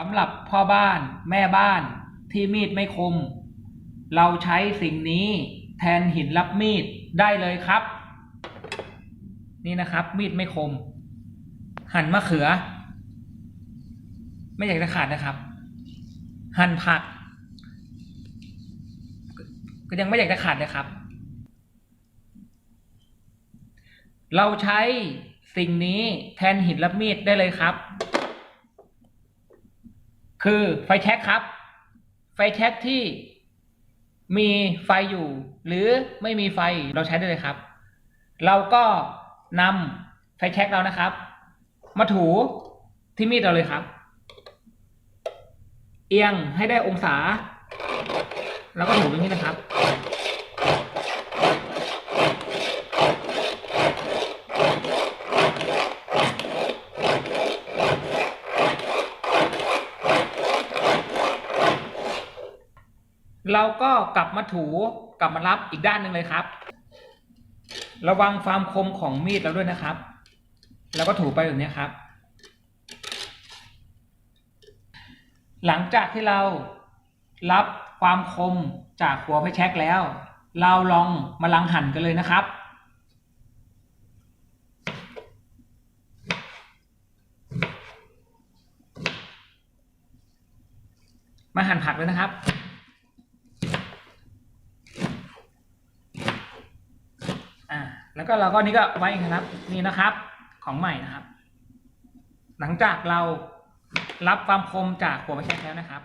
สำหรับพ่อบ้านแม่บ้านที่มีดไม่คม เราใช้สิ่งนี้แทนหินรับมีดได้เลยครับ นี่นะครับ มีดไม่คม หั่นมะเขือ ไม่อยากจะขาดนะครับ หั่นผัก ก็ยังไม่อยากจะขาดนะครับ เราใช้สิ่งนี้แทนหินรับมีดได้เลยครับ คือไฟแช็กครับ ไฟแช็กที่มีไฟอยู่ หรือไม่มีไฟเราใช้ได้เลยครับ เราก็นำไฟแช็กเรานะครับ มาถูที่มีดเราเลยครับ เอียงให้ได้องศา แล้วก็ถูตรงนี้นะครับ เราก็กลับมาถูกลับมารับอีกด้านหนึ่งเลยครับ ระวังความคมของมีดเราด้วยนะครับ แล้วก็ถูไปแบบนี้ครับ หลังจากที่เรารับความคมจากหัวไฟแช็กแล้ว เราลองมาลังหั่นกันเลยนะครับมาหั่นผักเลยนะครับ อ่า แล้วก็เราก็นี่ก็ไว้ครับนี่นะครับของใหม่นะครับ หลังจากเรารับความคมจากหัวไฟแช็กแล้วนะครับ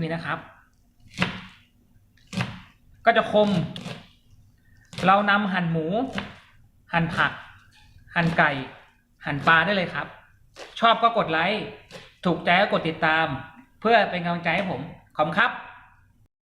นี่นะครับ ก็จะคม เรานำหั่นหมู หั่นผัก หั่นไก่ หั่นปลาได้เลยครับ ชอบก็กดไลค์ ถูกใจก็กดติดตาม เพื่อเป็นกำลังใจให้ผม ขอบคุณครับ